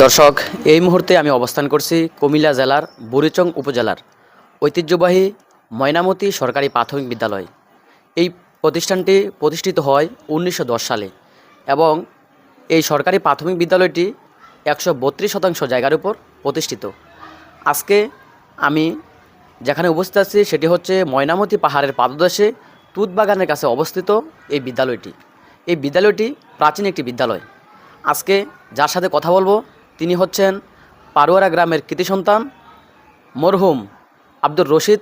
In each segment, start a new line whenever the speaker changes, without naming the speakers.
দর্শক, এই মুহূর্তে আমি অবস্থান করছি কুমিল্লা জেলার বুড়িচং উপজেলার ঐতিহ্যবাহী ময়নামতি সরকারি প্রাথমিক বিদ্যালয়। এই প্রতিষ্ঠানটি প্রতিষ্ঠিত হয় উনিশশো দশ সালে এবং এই সরকারি প্রাথমিক বিদ্যালয়টি একশো বত্রিশ শতাংশ জায়গার উপর প্রতিষ্ঠিত। আজকে আমি যেখানে উপস্থিত আছি সেটি হচ্ছে ময়নামতি পাহাড়ের পাদদেশে তুতবাগানের কাছে অবস্থিত এই বিদ্যালয়টি। এই বিদ্যালয়টি প্রাচীন একটি বিদ্যালয়। আজকে যার সাথে কথা বলব তিনি হচ্ছেন পারুয়ারা গ্রামের কৃতি সন্তান মরহুম আব্দুর রশিদ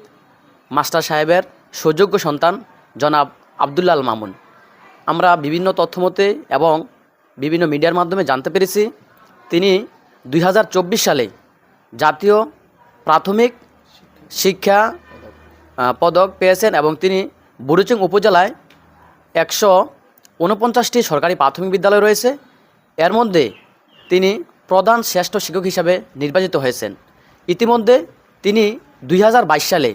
মাস্টার সাহেবের সুযোগ্য সন্তান জনাব আবদুল্লাল মামুন। আমরা বিভিন্ন তথ্যমতে এবং বিভিন্ন মিডিয়ার মাধ্যমে জানতে পেরেছি, তিনি দুই হাজার চব্বিশ সালে জাতীয় প্রাথমিক শিক্ষা পদক পেয়েছেন এবং তিনি বুড়িচং উপজেলায় একশো উনপঞ্চাশটি সরকারি প্রাথমিক বিদ্যালয় রয়েছে। এর মধ্যে তিনি প্রধান শ্রেষ্ঠ শিক্ষক হিসাবে নির্বাচিত হয়েছেন। ইতিমধ্যে তিনি দুই হাজার বাইশ সালে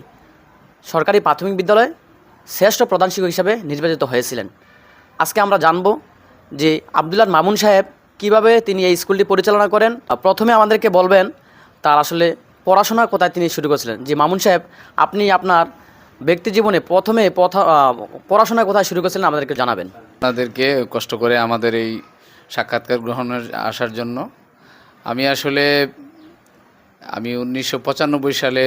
সরকারি প্রাথমিক বিদ্যালয়ে শ্রেষ্ঠ প্রধান শিক্ষক হিসাবে নির্বাচিত হয়েছিলেন। আজকে আমরা জানব যে আবদুল্লাহ মামুন সাহেব কীভাবে তিনি এই স্কুলটি পরিচালনা করেন প্রথমে আমাদেরকে বলবেন তার আসলে পড়াশোনা কোথায় তিনি শুরু করেছিলেন। যে মামুন সাহেব, আপনি আপনার ব্যক্তি জীবনে প্রথমে পড়াশোনা কোথায় শুরু করেছিলেন আমাদেরকে জানাবেন।
আপনাদেরকে কষ্ট করে আমাদের এই সাক্ষাৎকার গ্রহণের আসার জন্য আমি আসলে, আমি উনিশশো পঁচানব্বই সালে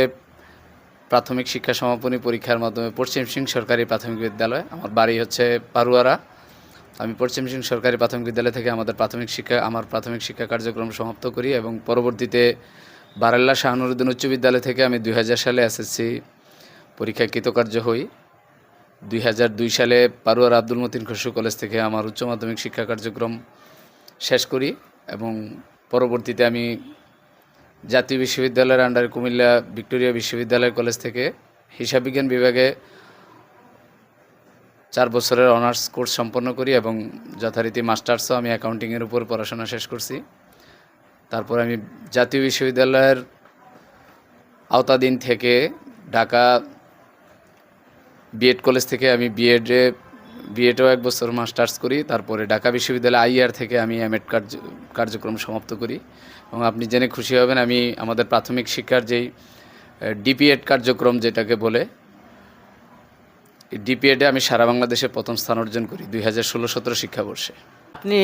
প্রাথমিক শিক্ষা সমাপনী পরীক্ষার মাধ্যমে পশ্চিম সিং সরকারি প্রাথমিক বিদ্যালয়, আমার বাড়ি হচ্ছে পারুয়ারা আমি পশ্চিম সিং সরকারি প্রাথমিক বিদ্যালয় থেকে আমাদের প্রাথমিক শিক্ষা, আমার প্রাথমিক শিক্ষা কার্যক্রম সমাপ্ত করি এবং পরবর্তীতে বারাল্লা শাহনুরুদ্দিন উচ্চ বিদ্যালয় থেকে আমি দুই হাজার সালে এসএসসি পরীক্ষায় কৃতকার্য হই। দুই দুই সালে পারুয়ার আব্দুল মতিন খসু কলেজ থেকে আমার উচ্চ মাধ্যমিক শিক্ষা কার্যক্রম শেষ করি এবং পরবর্তীতে আমি জাতীয় বিশ্ববিদ্যালয়ের আন্ডারে কুমিল্লা ভিক্টোরিয়া বিশ্ববিদ্যালয় কলেজ থেকে হিসাব বিজ্ঞান বিভাগে চার বছরের অনার্স কোর্স সম্পন্ন করি এবং যথারীতি মাস্টার্সও আমি অ্যাকাউন্টিংয়ের উপর পড়াশোনা শেষ করছি। তারপর আমি জাতীয় বিশ্ববিদ্যালয়ের আওতাধীন থেকে ঢাকা বিএড কলেজ থেকে আমি বিএডে বিএডও এক বছর মাস্টার্স করি তারপরে ঢাকা বিশ্ববিদ্যালয় আইআর থেকে আমি এমএড কার্য কার্যক্রম সমাপ্ত করি। এবং আপনি জেনে খুশি হবেন আমি আমাদের প্রাথমিক শিক্ষার যেই ডিপিএড কার্যক্রম যেটাকে বলে ডিপিএডে আমি সারা বাংলাদেশে প্রথম স্থান অর্জন করি দুই হাজার ষোলো সতেরো শিক্ষাবর্ষে।
আপনি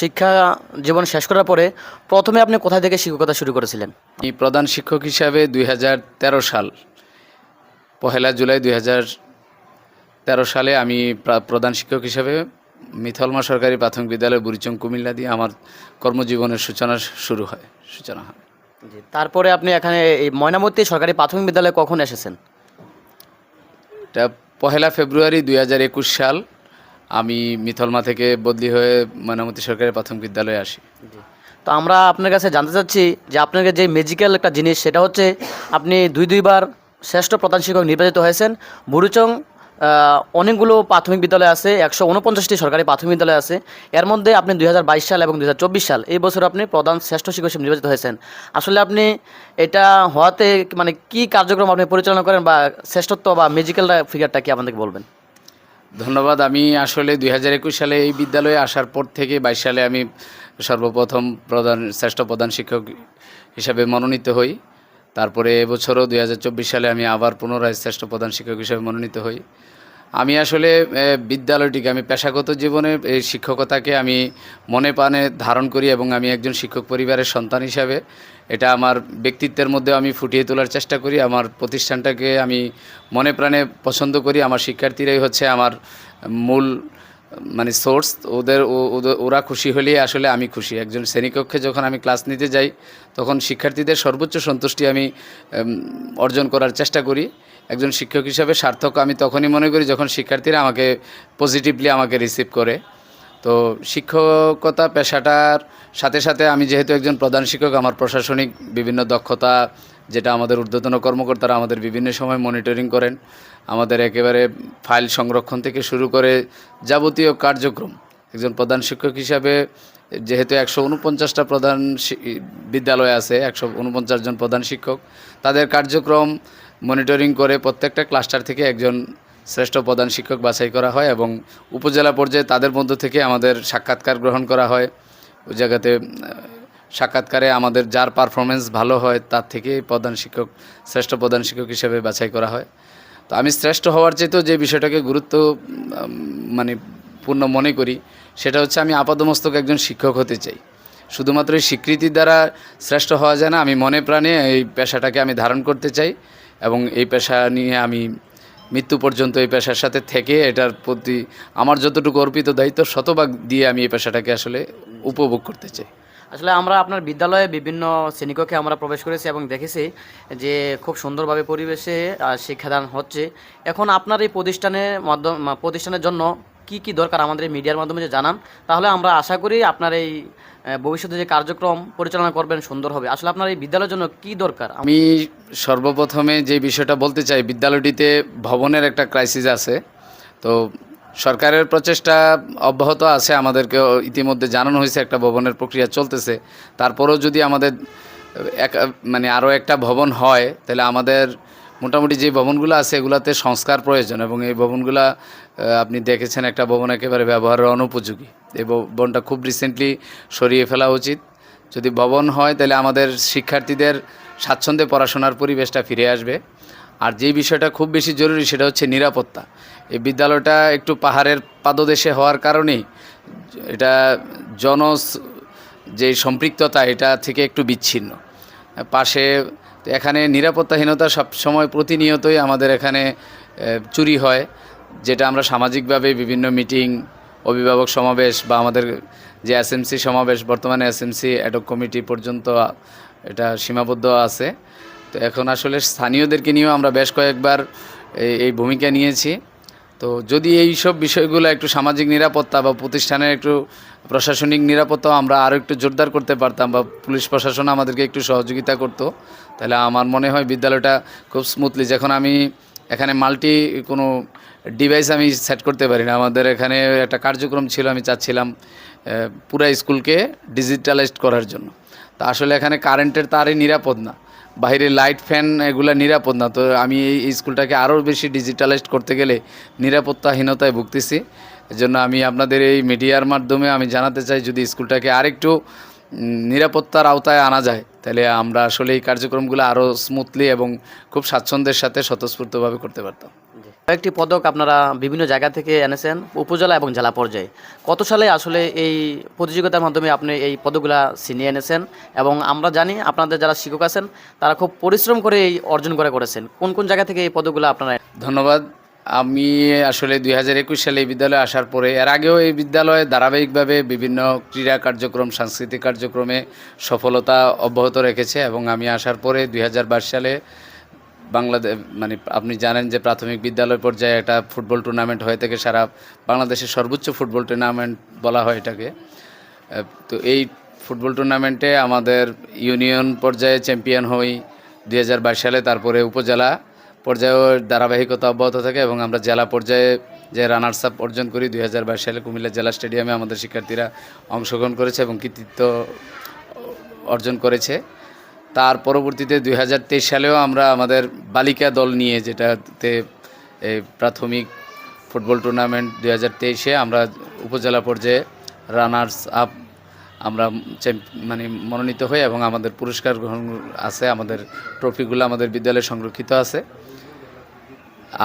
শিক্ষা জীবন শেষ করার পরে প্রথমে আপনি কোথা থেকে শিক্ষকতা শুরু করেছিলেন?
আমি প্রধান শিক্ষক হিসাবে দুই হাজার তেরো সাল পহেলা জুলাই দুই হাজার তেরো সালে আমি প্রা- প্রধান শিক্ষক হিসাবে মিথলমা সরকারি প্রাথমিক বিদ্যালয় বুড়িচং কুমিল্লা দিয়ে আমার কর্মজীবনের সূচনা শুরু হয় সূচনা হয়।
জি তারপরে আপনি এখানে এই ময়নামতি সরকারি প্রাথমিক বিদ্যালয়ে কখন এসেছেন?
এটা পহেলা ফেব্রুয়ারি দুই হাজার একুশ সাল আমি মিথলমা থেকে বদলি হয়ে ময়নামতি সরকারি প্রাথমিক বিদ্যালয়ে আসি।
তো আমরা আপনার কাছে জানতে চাচ্ছি যে আপনাকে যে ম্যাজিক্যাল একটা জিনিস সেটা হচ্ছে আপনি দুই দুইবার শ্রেষ্ঠ প্রধান শিক্ষক নির্বাচিত হয়েছেন বুড়ুচং অনেকগুলো প্রাথমিক বিদ্যালয় আছে, একশো উনপঞ্চাশটি সরকারি প্রাথমিক বিদ্যালয় আছে। এর মধ্যে আপনি দু হাজার বাইশ সাল এবং দু হাজার চব্বিশ সাল, এই বছর আপনি প্রধান শ্রেষ্ঠ শিক্ষক হিসেবে নির্বাচিত হয়েছেন। আসলে আপনি এটা হওয়াতে মানে কি কার্যক্রম আপনি পরিচালনা করেন বা শ্রেষ্ঠত্ব বা ম্যাজিক্যাল ফিগারটা কি আমাদেরকে বলবেন?
ধন্যবাদ। আমি আসলে দুই হাজার একুশ সালে এই বিদ্যালয়ে আসার পর থেকে বাইশ সালে আমি সর্বপ্রথম প্রধান, শ্রেষ্ঠ প্রধান শিক্ষক হিসাবে মনোনীত হই। তারপরে এবছরও দুই হাজার চব্বিশ সালে আমি আবার পুনরায় শ্রেষ্ঠ প্রধান শিক্ষক হিসেবে মনোনীত হই। আমি আসলে বিদ্যালয়টিকে, আমি পেশাগত জীবনে এই শিক্ষকতাকে আমি মনে প্রাণে ধারণ করি এবং আমি একজন শিক্ষক পরিবারের সন্তান হিসাবে এটা আমার ব্যক্তিত্বের মধ্যে আমি ফুটিয়ে তোলার চেষ্টা করি। আমার প্রতিষ্ঠানটাকে আমি মনে প্রাণে পছন্দ করি। আমার শিক্ষার্থীরাই হচ্ছে আমার মূল মানে সোর্স ওদের ওরা খুশি হলেই আসলে আমি খুশি। একজন শ্রেণীকক্ষে যখন আমি ক্লাস নিতে যাই, তখন শিক্ষার্থীদের সর্বোচ্চ সন্তুষ্টি আমি অর্জন করার চেষ্টা করি। একজন শিক্ষক হিসাবে সার্থক আমি তখনই মনে করি যখন শিক্ষার্থীরা আমাকে পজিটিভলি আমাকে রিসিভ করে। তো শিক্ষকতা পেশাটার সাথে সাথে আমি যেহেতু একজন প্রধান শিক্ষক, আমার প্রশাসনিক বিভিন্ন দক্ষতা যেটা আমাদের ঊর্ধ্বতন কর্মকর্তারা আমাদের বিভিন্ন সময় মনিটরিং করেন। আমাদের একেবারে ফাইল সংরক্ষণ থেকে শুরু করে যাবতীয় কার্যক্রম। একজন প্রধান শিক্ষক হিসাবে যেহেতু একশো উনপঞ্চাশটা প্রধান বিদ্যালয় আছে, একশো উনপঞ্চাশ জন প্রধান শিক্ষক, তাদের কার্যক্রম মনিটরিং করে প্রত্যেকটা ক্লাস্টার থেকে একজন শ্রেষ্ঠ প্রধান শিক্ষক বাছাই করা হয় এবং উপজেলা পর্যায়ে তাদের মধ্য থেকে আমাদের সাক্ষাৎকার গ্রহণ করা হয়। ওই জায়গাতে সাক্ষাৎকারে আমাদের যার পারফরমেন্স ভালো হয়, তার থেকে প্রধান শিক্ষক, শ্রেষ্ঠ প্রধান শিক্ষক হিসেবে বাছাই করা হয়। তো আমি শ্রেষ্ঠ হওয়ার চেয়েতেও যে বিষয়টাকে গুরুত্ব মানে পূর্ণ মনে করি, সেটা হচ্ছে আমি আপাদমস্তক একজন শিক্ষক হতে চাই। শুধুমাত্র এই স্বীকৃতির দ্বারা শ্রেষ্ঠ হওয়া যায় না, আমি মনে প্রাণে এই পেশাটাকে আমি ধারণ করতে চাই এবং এই পেশা নিয়ে আমি মৃত্যু পর্যন্ত এই পেশার সাথে থেকে এটার প্রতি আমার যতটুকু অর্পিত দায়িত্ব, শতভাগ দিয়ে আমি এই পেশাটাকে আসলে উপভোগ করতে চাই।
আসলে আমরা আপনার বিদ্যালয়ে বিভিন্ন শ্রেণীকক্ষে আমরা প্রবেশ করেছি এবং দেখেছি যে খুব সুন্দরভাবে পরিবেশে শিক্ষাদান হচ্ছে। এখন আপনার এই প্রতিষ্ঠানের মাধ্যম প্রতিষ্ঠানের জন্য কি কি দরকার আমাদের মিডিয়ার মাধ্যমে যে জানান, তাহলে আমরা আশা করি আপনার এই ভবিষ্যতে যে কার্যক্রম পরিচালনা করবেন সুন্দর হবে। আসলে আপনার এই বিদ্যালয়ের জন্য কি দরকার?
আমি সর্বপ্রথমে যে বিষয়টা বলতে চাই, বিদ্যালয়টিতে ভবনের একটা ক্রাইসিস আছে। তো সরকারের প্রচেষ্টা অব্যাহত আছে আমাদেরকে ইতিমধ্যে জানানো হয়েছে একটা ভবনের প্রক্রিয়া চলতেছে। তারপরেও যদি আমাদের এক মানে আরও একটা ভবন হয়, তাহলে আমাদের মোটামুটি যে ভবনগুলো আছে, এগুলাতে সংস্কার প্রয়োজন এবং এই ভবনগুলা আপনি দেখেছেন একটা ভবন একেবারে ব্যবহারের অনুপযোগী। এই ভবনটা খুব রিসেন্টলি সরিয়ে ফেলা উচিত। যদি ভবন হয়, তাহলে আমাদের শিক্ষার্থীদের স্বাচ্ছন্দ্যে পড়াশোনার পরিবেশটা ফিরে আসবে। আর যেই বিষয়টা খুব বেশি জরুরি, সেটা হচ্ছে নিরাপত্তা। এই বিদ্যালয়টা একটু পাহাড়ের পাদদেশে হওয়ার কারণেই এটা জন যে সম্পৃক্ততা, এটা থেকে একটু বিচ্ছিন্ন। পাশে এখানে নিরাপত্তাহীনতা সব সময় প্রতিনিয়তই আমাদের এখানে চুরি হয়, যেটা আমরা সামাজিকভাবে বিভিন্ন মিটিং, অভিভাবক সমাবেশ বা আমাদের যে এসএমসি সমাবেশ, বর্তমানে এসএমসি অ্যাডক কমিটি পর্যন্ত এটা সীমাবদ্ধ আছে। তো এখন আসলে স্থানীয়দেরকে নিয়েও আমরা বেশ কয়েকবার এই ভূমিকা নিয়েছি। তো যদি এই সব বিষয়গুলো একটু সামাজিক নিরাপত্তা বা প্রতিষ্ঠানের একটু প্রশাসনিক নিরাপত্তা আমরা আরও একটু জোরদার করতে পারতাম বা পুলিশ প্রশাসন আমাদেরকে একটু সহযোগিতা করতো, তাহলে আমার মনে হয় বিদ্যালয়টা খুব স্মুথলি যখন আমি এখানে মাল্টি কোনো ডিভাইস আমি সেট করতে পারি না, আমাদের এখানে একটা কার্যক্রম ছিল, আমি চাচ্ছিলাম পুরা স্কুলকে ডিজিটালাইজড করার জন্য। তা আসলে এখানে কারেন্টের তারই নিরাপদ না। বাইরে লাইট ফ্যান এগুলো নিরাপদ না। তো আমি এই স্কুলটাকে আরও বেশি ডিজিটালাইজড করতে গেলে নিরাপত্তাহীনতায় ভুগতেছি। জন্য আমি আপনাদের এই মিডিয়ার মাধ্যমে আমি জানাতে চাই, যদি স্কুলটাকে আরেকটু নিরাপত্তার আওতায় আনা যায়। তাহলে আমরা আসলে এই কার্যক্রমগুলো আরও স্মুথলি এবং খুব স্বাচ্ছন্দ্যের সাথে স্বতঃস্ফূর্তভাবে করতে পারতাম।
কয়েকটি পদক আপনারা বিভিন্ন জায়গা থেকে এনেছেন উপজেলা এবং জেলা পর্যায়ে। কত সালে আসলে এই প্রতিযোগিতার মাধ্যমে আপনি এই পদকগুলা ছিনিয়ে এনেছেন? এবং আমরা জানি আপনাদের যারা শিক্ষক আছেন তারা খুব পরিশ্রম করে এই অর্জন করে করেছেন। কোন কোন জায়গা থেকে এই পদকগুলো আপনারা
ধন্যবাদ। আমি আসলে দুই হাজার একুশ সালে এই বিদ্যালয়ে আসার পরে, এর আগেও এই বিদ্যালয়ে ধারাবাহিকভাবে বিভিন্ন ক্রীড়া কার্যক্রম, সাংস্কৃতিক কার্যক্রমে সফলতা অব্যাহত রেখেছে এবং আমি আসার পরে দুই হাজার বাইশ সালে বাংলাদেশ মানে আপনি জানেন যে প্রাথমিক বিদ্যালয় পর্যায়ে একটা ফুটবল টুর্নামেন্ট হয়ে থাকে, সারা বাংলাদেশের সর্বোচ্চ ফুটবল টুর্নামেন্ট বলা হয় এটাকে। তো এই ফুটবল টুর্নামেন্টে আমাদের ইউনিয়ন পর্যায়ে চ্যাম্পিয়ন হই দুই হাজার বাইশ সালে, তারপরে উপজেলা পর্যায়েও ধারাবাহিকতা অব্যাহত থাকে এবং আমরা জেলা পর্যায়ে যে রানার্স আপ অর্জন করি, দুই হাজার বাইশ সালে কুমিল্লা জেলা স্টেডিয়ামে আমাদের শিক্ষার্থীরা অংশগ্রহণ করেছে এবং কৃতিত্ব অর্জন করেছে। তার পরবর্তীতে দুই হাজার তেইশ সালেও আমরা আমাদের বালিকা দল নিয়ে যেটাতে প্রাথমিক ফুটবল টুর্নামেন্ট দুই হাজার তেইশে আমরা উপজেলা পর্যায়ে রানার্স আপ আমরা মানে মনোনীত হই এবং আমাদের পুরস্কার গ্রহণ আছে, আমাদের ট্রফিগুলো আমাদের বিদ্যালয়ে সংরক্ষিত আছে।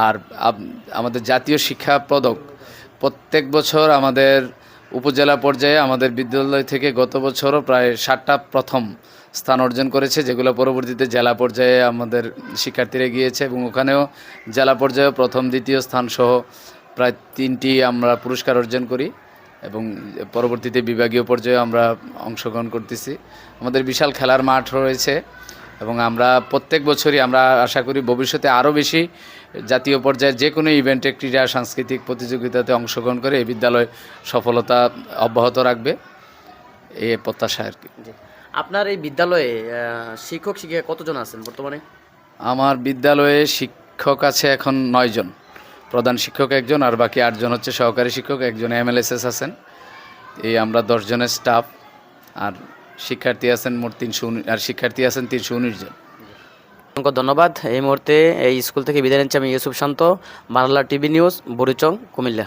আর আমাদের জাতীয় শিক্ষা পদক, প্রত্যেক বছর আমাদের উপজেলা পর্যায়ে আমাদের বিদ্যালয় থেকে গত বছরও প্রায় ষাটটা প্রথম স্থান অর্জন করেছে, যেগুলো পরবর্তীতে জেলা পর্যায়ে আমাদের শিক্ষার্থীরা গিয়েছে এবং ওখানেও জেলা পর্যায়ে প্রথম, দ্বিতীয় স্থান সহ প্রায় তিনটি আমরা পুরস্কার অর্জন করি এবং পরবর্তীতে বিভাগীয় পর্যায়ে আমরা অংশগ্রহণ করতেছি। আমাদের বিশাল খেলার মাঠ রয়েছে। এবং আমরা প্রত্যেক বছরই আমরা আশা করি ভবিষ্যতে আরও বেশি জাতীয় পর্যায়ে যে কোনো ইভেন্টে ক্রীড়া সাংস্কৃতিক প্রতিযোগিতাতে অংশগ্রহণ করে এই বিদ্যালয় সফলতা অব্যাহত রাখবে। এই প্রত্যাশা আর কি।
আপনার এই বিদ্যালয়ে শিক্ষক শিক্ষিকা কতজন আছেন বর্তমানে?
আমার বিদ্যালয়ে শিক্ষক আছে এখন নয়জন প্রধান শিক্ষক একজন আর বাকি আটজন হচ্ছে সহকারী শিক্ষক একজন এমএলএসএস আছেন। এই আমরা দশজনের স্টাফ আর শিক্ষার্থী আছেন মোট তিনশো আর শিক্ষার্থী আছেন তিনশো উনিশ জন।
অসংখ্য ধন্যবাদ। এই মুহূর্তে এই স্কুল থেকে বিদায় নিচ্ছি আমি ইউসুফ শান্ত মারলা টিভি নিউজ, বরিচং, কুমিল্লা।